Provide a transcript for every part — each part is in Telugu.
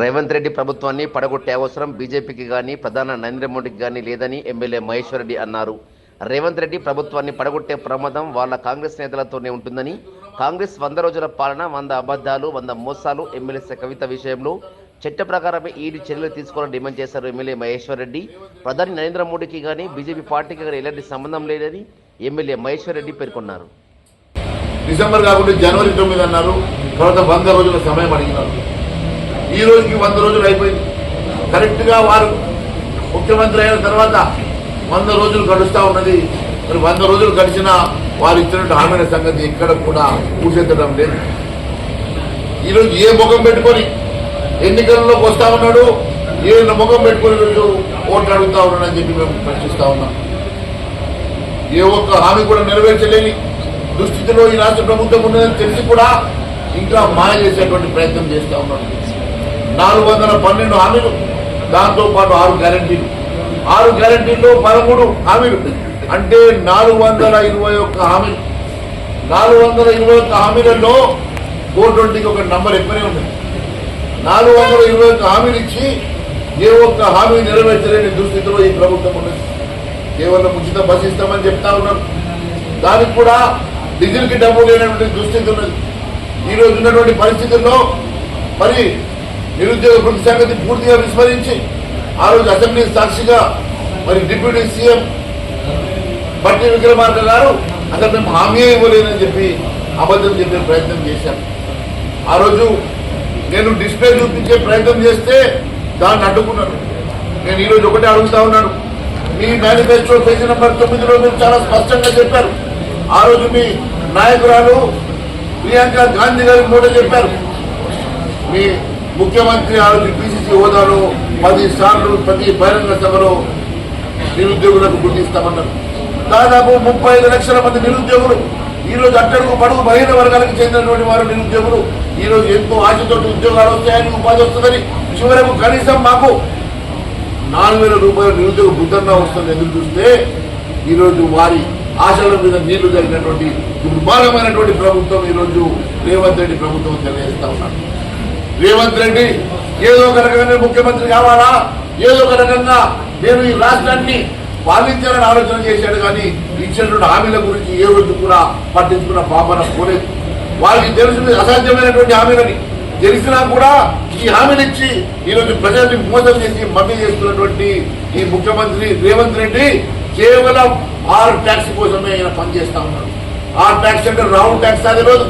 రేవంత్ రెడ్డి ప్రభుత్వాన్ని పడగొట్టే అవసరం బీజేపీకి కానీ ప్రధాన నరేంద్ర మోడీకి కానీ లేదని ఎమ్మెల్యే మహేశ్వర్ రెడ్డి అన్నారు. రేవంత్ రెడ్డి ప్రభుత్వాన్ని పడగొట్టే ప్రమాదం వాళ్ళ కాంగ్రెస్ నేతలతోనే ఉంటుందని కాంగ్రెస్ వంద రోజుల పాలన వంద అబద్ధాలు వంద మోసాలు ఎమ్మెల్యే కవిత విషయంలో చట్ట ప్రకారమే ఈడీ చర్యలు తీసుకోవాలని డిమాండ్ చేశారు ఎమ్మెల్యే మహేశ్వర్ రెడ్డి. ప్రధాని నరేంద్ర మోడీకి కానీ బీజేపీ పార్టీకి కానీ ఎలాంటి సంబంధం లేదని ఎమ్మెల్యే మహేశ్వర్ రెడ్డి పేర్కొన్నారు. డిసెంబర్ కాకుండా జనవరి తొమ్మిది అన్నారు. తర్వాత వంద రోజుల సమయం అడిగినారు. ఈ రోజుకి వంద రోజులు అయిపోయింది. కరెక్ట్గా వారు ముఖ్యమంత్రి అయిన తర్వాత వంద రోజులు గడుస్తూ ఉన్నది. మరి వంద రోజులు గడిచినా వారు ఇచ్చినట్టు హామీల సంగతి ఇక్కడ కూడా పూసెత్తడం లేదు. ఈరోజు ఏ ముఖం పెట్టుకొని ఎన్నికల్లోకి వస్తా ఉన్నాడు ఏ ముఖం పెట్టుకొని ఈరోజు ఓట్లు అడుగుతా ఉన్నాడని చెప్పి మేము ప్రశ్నిస్తా ఉన్నాం. ఏ ఒక్క హామీ కూడా నెరవేర్చలేని దుస్థితిలో ఈ రాష్ట్ర ప్రభుత్వం ఉన్నదని తెలిసి కూడా ఇంకా మాయ చేసేటువంటి ప్రయత్నం చేస్తూ ఉన్నాడు. నాలుగు వందల పన్నెండు హామీలు. దాంతో పాటు ఆరు గ్యారంటీలు. ఆరు గ్యారంటీల్లో పదమూడు హామీలు. అంటే నాలుగు వందల ఇరవై ఒక్క హామీలు. నాలుగు వందల ఇరవై ఒక్క హామీలలో ఫోర్ ట్వంటీకి ఒక నంబర్ ఎక్కువనే ఉంది. నాలుగు వందల ఇరవై ఒక్క హామీలు ఇచ్చి ఏ ఒక్క హామీ నెరవేర్చలేని దుస్థితిలో ఈ ప్రభుత్వం ఉన్నది. కేవలం ఉచిత బస్ ఇస్తామని చెప్తా ఉన్నారు దానికి కూడా డీజిల్కి డబ్బు లేనటువంటి దుస్థితి ఉన్నది. ఈ రోజు ఉన్నటువంటి పరిస్థితుల్లో మరి నిరుద్యోగ వృత్తి సంగతి పూర్తిగా విస్మరించి ఆ రోజు అసెంబ్లీ సాక్షిగా మరి డిప్యూటీ సీఎం బట్టి విక్రమార్క గారు అసలు మేము హామీ ఇవ్వలేదని చెప్పి అబద్ధం చెప్పే ప్రయత్నం చేశాం. ఆ రోజు నేను డిస్ప్లే చూపించే ప్రయత్నం చేస్తే దాన్ని అడ్డుకున్నాను నేను ఈ రోజు ఒకటే అడుగుతా ఉన్నాను. మీ మేనిఫెస్టో పేజీ నెంబర్ తొమ్మిదిలో మీరు చాలా స్పష్టంగా చెప్పారు. ఆ రోజు మీ నాయకురాలు ప్రియాంక గాంధీ గారి కూడా చెప్పారు. మీ ముఖ్యమంత్రి ఆ పిసిసి హోదాలో పది సార్లు ప్రతి బహిరంగ సభలో నిరుద్యోగులకు గుర్తిస్తామన్నారు. దాదాపు ముప్పై ఐదు లక్షల మంది నిరుద్యోగులు ఈ రోజు అట్టడుగు పడుగు బలహీన వర్గాలకు చెందినటువంటి వారు నిరుద్యోగులు. ఈ రోజు ఎంతో ఆశతో ఉద్యోగాలు వస్తాయని ఉపాధి వస్తుందని చివరకు కనీసం మాకు నాలుగు వేల రూపాయల నిరుద్యోగ బుద్ధంగా వస్తుంది ఎదురు చూస్తే ఈరోజు వారి ఆశల మీద నీళ్ళు జరిగినటువంటి దుర్భారమైనటువంటి ప్రభుత్వం ఈరోజు రేవంత్ రెడ్డి ప్రభుత్వం తెలియజేస్తా ఉన్నాడు రేవంత్ రెడ్డి ఏదో ఒక రకంగా ముఖ్యమంత్రి కావాలా? ఏదో ఒక రకంగా నేను ఈ రాష్ట్రాన్ని పాలించాలని ఆలోచన చేశాడు కానీ ఇచ్చినటువంటి హామీల గురించి ఏ రోజు కూడా పట్టించుకున్న పాపన పోలేదు. వాళ్ళకి తెలిసిన అసాధ్యమైనటువంటి హామీలని. తెలిసినా కూడా ఈ హామీలు ఇచ్చి ఈరోజు ప్రజల్ని మోసం చేసి మమ్మీ చేస్తున్నటువంటి ఈ ముఖ్యమంత్రి రేవంత్ రెడ్డి కేవలం ఆరు ట్యాక్స్ కోసమే ఆయన పనిచేస్తా ఉన్నాడు. ఆర్ ట్యాక్స్ అంటే రౌండ్ ట్యాక్స్ అది రోజు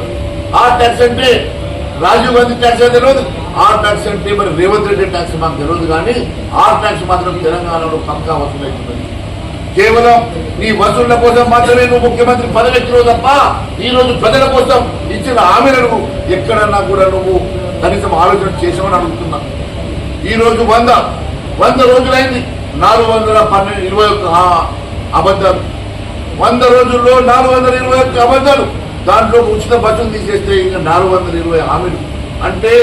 ఆర్ ట్యాక్స్ అంటే రాజీవ్ గాంధీ ట్యాక్స్ తెలియదు ఆర్ ట్యాక్స్ అంటే మరి రేవంత్ రెడ్డి ట్యాక్స్ మాకు తెలియదు కానీ ఆర్ ట్యాక్స్ మాత్రం తెలంగాణలో పక్కా వసూలవుతున్నది కేవలం నీ వసూళ్ళ కోసం మాత్రమే నువ్వు ముఖ్యమంత్రి పదవి తప్ప ఈ రోజు ప్రజల కోసం ఇచ్చిన హామీలను ఎక్కడన్నా కూడా నువ్వు కనీసం ఆలోచన చేసామని అడుగుతున్నా. ఈ రోజు వంద వంద రోజులైంది. నాలుగు వందల పన్నెండు ఇరవై ఒక్క అబద్ధాలు. వంద రోజుల్లో నాలుగు వందల ఇరవై ఒక్క అబద్ధాలు. దాంట్లో ఉచిత బస్సులు తీసేస్తే ఇంకా నాలుగు వందల ఇరవై హామీలు. అంటే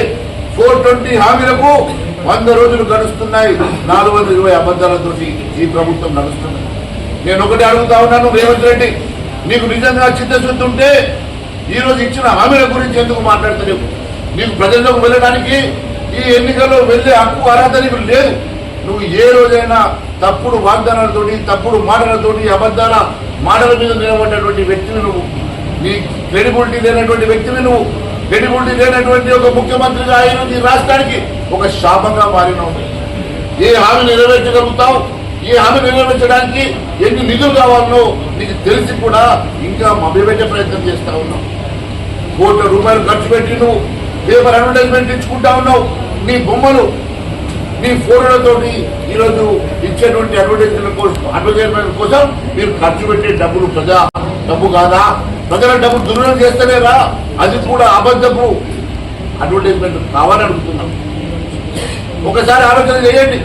ఫోర్ ట్వంటీ హామీలకు వంద రోజులు గడుస్తున్నాయి. నాలుగు వందల ఇరవై అబద్ధాలతో ఈ ప్రభుత్వం నడుస్తుంది. నేను ఒకటి అడుగుతా ఉన్నాను రేవంత్ రెడ్డి. నీకు నిజంగా చిత్తశుద్ధి ఉంటే ఈరోజు ఇచ్చిన హామీల గురించి ఎందుకు మాట్లాడతలేవు? నీకు ప్రజల్లోకి వెళ్ళడానికి ఈ ఎన్నికల్లో వెళ్ళే హక్కు అర్హత నీకు లేదు. నువ్వు ఏ రోజైనా తప్పుడు వాగ్దానాలతోటి తప్పుడు మాటలతోటి అబద్ధాల మాటల మీద నిలబడినటువంటి వ్యక్తిని నువ్వు నీ క్రెడిబిలిటీ లేనటువంటి వ్యక్తిని నువ్వు క్రెడిబిలిటీ లేనటువంటి ఒక ముఖ్యమంత్రిగా అయిన ఈ రాష్ట్రానికి ఒక శాపంగా మారినావు. ఏ హామీ నెరవేర్చగలుగుతావు? ఏ హామీ నెరవేర్చడానికి ఎన్ని నిధులు కావాలనో నీకు తెలిసి కూడా ఇంకా మభ్యపెట్టే ప్రయత్నం చేస్తా ఉన్నావు. కోట్ల రూపాయలు ఖర్చు పెట్టి నువ్వు పేపర్ అడ్వర్టైజ్మెంట్ ఇచ్చుకుంటా ఉన్నావు. నీ బొమ్మలు నీ ఫోటోలతోటి ఈరోజు ఇచ్చేటువంటి అడ్వర్టైజ్మెంట్ కోసం అడ్వర్టైజ్మెంట్ కోసం మీరు ఖర్చు పెట్టే డబ్బులు ప్రజా డబ్బు కాదా? ప్రజల డబ్బు దుర్వినియోగం చేస్తలేరా అది కూడా అబద్ధపు. అడ్వర్టైజ్మెంట్ కావాలని అడుగుతున్నాం. ఒకసారి ఆలోచన చేయండి.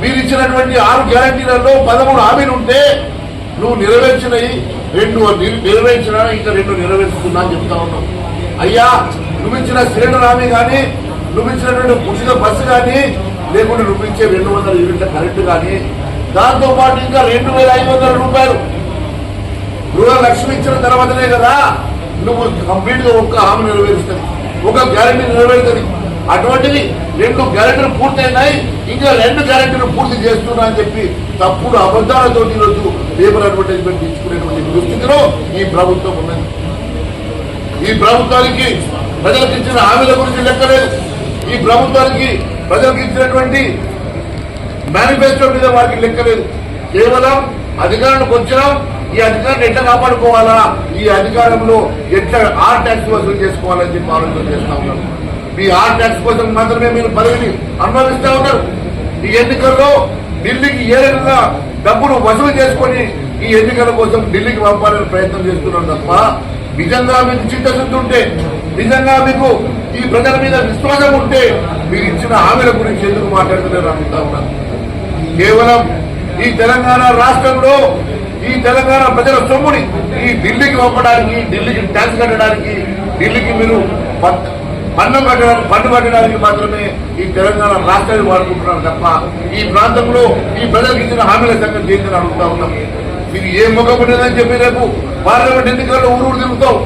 మీరు ఇచ్చినటువంటి ఆరు గ్యారంటీలలో పదమూడు హామీలు ఉంటే నువ్వు నెరవేర్చినవి రెండు నెరవేర్చినా ఇంకా రెండు నెరవేర్చుకున్నా అని చెప్తా ఉన్నావు అయ్యా నువ్వు ఇచ్చిన సిలిండర్ హామీ కానీ నువ్వు ఇచ్చినటువంటి ఉచిత బస్సు కానీ లేకుంటే నువ్వు ఇచ్చే రెండు వందల యూనిట్ల కరెంటు కానీ దాంతోపాటు ఇంకా రెండు వేల ఐదు వందల రూపాయలు గృహ లక్ష్యం ఇచ్చిన తర్వాతనే కదా నువ్వు కంప్లీట్గా ఒక్క హామీ నెరవేరుస్తుంది ఒక గ్యారంటీ నెరవేరుతుంది. అటువంటిది రెండు గ్యారెంటీలు పూర్తయినాయి. ఇంకా రెండు గ్యారెంటీలు పూర్తి చేస్తున్నా అని చెప్పి తప్పుడు అబద్ధాలతో ఈరోజు లేబర్ అడ్వర్టైజ్మెంట్ తీసుకునేటువంటి దుస్థితిలో ఈ ప్రభుత్వం ఉన్నది. ఈ ప్రభుత్వానికి ప్రజలకు ఇచ్చిన హామీల గురించి లెక్కలేదు. ఈ ప్రభుత్వానికి ప్రజలకు ఇచ్చినటువంటి మేనిఫెస్టో మీద వారికి లెక్కలేదు. కేవలం అధికారానికి వచ్చినాం ఈ అధికారాన్ని ఎట్లా కాపాడుకోవాలా? ఈ అధికారంలో ఎట్లా ఆర్ ట్యాక్స్ వసూలు చేసుకోవాలని చెప్పి ఆలోచన చేస్తా ఉన్నారు ఈ ఆర్ ట్యాక్స్ కోసం మాత్రమే మీరు పదవిని అనుభవిస్తా ఉన్నారు. ఈ ఎన్నికల్లో ఢిల్లీకి ఏ రకంగా డబ్బులు వసూలు చేసుకొని ఈ ఎన్నికల కోసం ఢిల్లీకి పంపాలని ప్రయత్నం చేస్తున్నారు తప్ప నిజంగా మీకు చిత్తశుద్ధి ఉంటే నిజంగా మీకు ఈ ప్రజల మీద విశ్వాసం ఉంటే మీరు ఇచ్చిన హామీల గురించి ఎందుకు మాట్లాడుతున్నారు అనుకుంటా ఉన్నారు? కేవలం ఈ తెలంగాణ రాష్ట్రంలో ఈ తెలంగాణ ప్రజల సొమ్ముని ఈ ఢిల్లీకి పంపడానికి ఢిల్లీకి ట్యాక్స్ కట్టడానికి ఢిల్లీకి మీరు పన్ను కట్టడానికి పన్ను కట్టడానికి మాత్రమే ఈ తెలంగాణ రాష్ట్రాన్ని వాడుకుంటున్నారు తప్ప ఈ ప్రాంతంలో ఈ ప్రజలకు ఇచ్చిన హామీల సంగతి ఏంటని అడుగుతా ఉన్నాం. మీరు ఏ ముఖం చెప్పి రేపు పార్లమెంట్ ఎన్నికల్లో ఊరు తిరుగుతావు.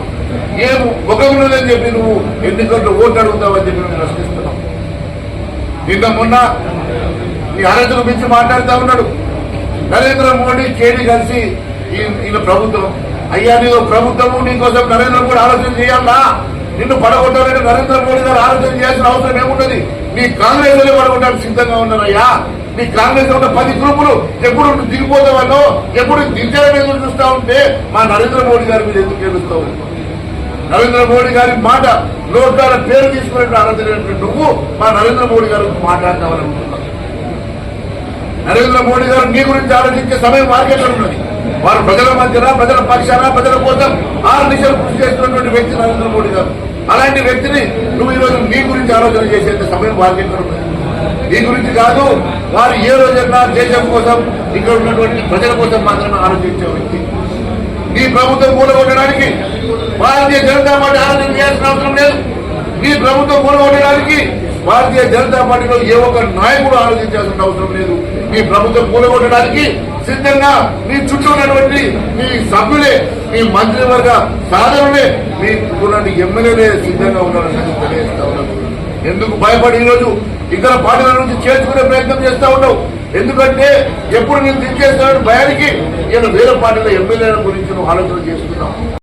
ఏ ముఖం ఉన్నదని చెప్పి నువ్వు ఎన్నికల్లో ఓటు అడుగుతావని చెప్పి మేము ప్రశ్నిస్తున్నాం. నిన్న మొన్న ఈ అర్హతను మించి మాట్లాడుతూ ఉన్నాడు. నరేంద్ర మోడీ కేడి కలిసి ఈ- ఈయన ప్రభుత్వం. అయ్యా నీకు ప్రభుత్వము నీకోసం నరేంద్ర మోడీ ఆలోచన చేయాలా? నిన్ను పడగొట్టాలంటే నరేంద్ర మోడీ గారు ఆలోచన చేయాల్సిన అవసరం ఏమున్నది నీ కాంగ్రెస్ వాళ్ళే పడగొట్టడానికి సిద్ధంగా ఉన్నారయ్యా. నీ కాంగ్రెస్ ఉన్న పది గ్రూపులు ఎప్పుడు దిగిపోతావనో ఎప్పుడు దించాలని ఎదురు చూస్తా ఉంటే మా నరేంద్ర మోడీ గారి మీద ఎందుకు గెలుస్తావు నరేంద్ర మోడీ గారి మాట నోట్ల పేరు తీసుకునే ఆలోచన నువ్వు మా నరేంద్ర మోడీ గారు మాట్లాడతావనుకుంటున్నావు నరేంద్ర మోడీ గారు మీ గురించి ఆలోచించే సమయం మార్కెట్లో ఉన్నది. వారు ప్రజల మధ్యన ప్రజల పక్షాన ప్రజల కోసం ఆరు దిశలు కృషి చేస్తున్నటువంటి వ్యక్తి నరేంద్ర మోడీ గారు. అలాంటి వ్యక్తిని నువ్వు ఈరోజు నీ గురించి ఆలోచన చేసేంత సమయం మార్కెట్లో ఉన్నది. నీ గురించి కాదు వారు ఏ రోజైనా దేశం కోసం ఇక్కడ ఉన్నటువంటి ప్రజల కోసం మాత్రమే ఆలోచించే వ్యక్తి. నీ ప్రభుత్వం కూలగొట్టడానికి భారతీయ జనతా పార్టీ ఆలోచన చేయాల్సిన అవసరం లేదు. నీ ప్రభుత్వం కూలగొట్టడానికి భారతీయ జనతా పార్టీలో ఏ ఒక్క నాయకుడు ఆలోచించాల్సిన అవసరం లేదు. మీ ప్రభుత్వం కూలగొట్టడానికి సిద్ధంగా మీ చుట్టూ ఉన్నటువంటి మీ సభ్యులే మీ మంత్రివర్గ సాధనులే మీ ఉన్నటువంటి ఎమ్మెల్యేలే సిద్ధంగా ఉన్నారని తెలియజేస్తా ఉన్నాను. ఎందుకు భయపడి ఈరోజు ఇతర పార్టీల నుంచి చేర్చుకునే ప్రయత్నం చేస్తా ఉన్నావు? ఎందుకంటే ఎప్పుడు నేను దించేస్తానని భయానికి నేను వేరే పార్టీల ఎమ్మెల్యేల గురించి నువ్వు ఆలోచన చేస్తున్నావు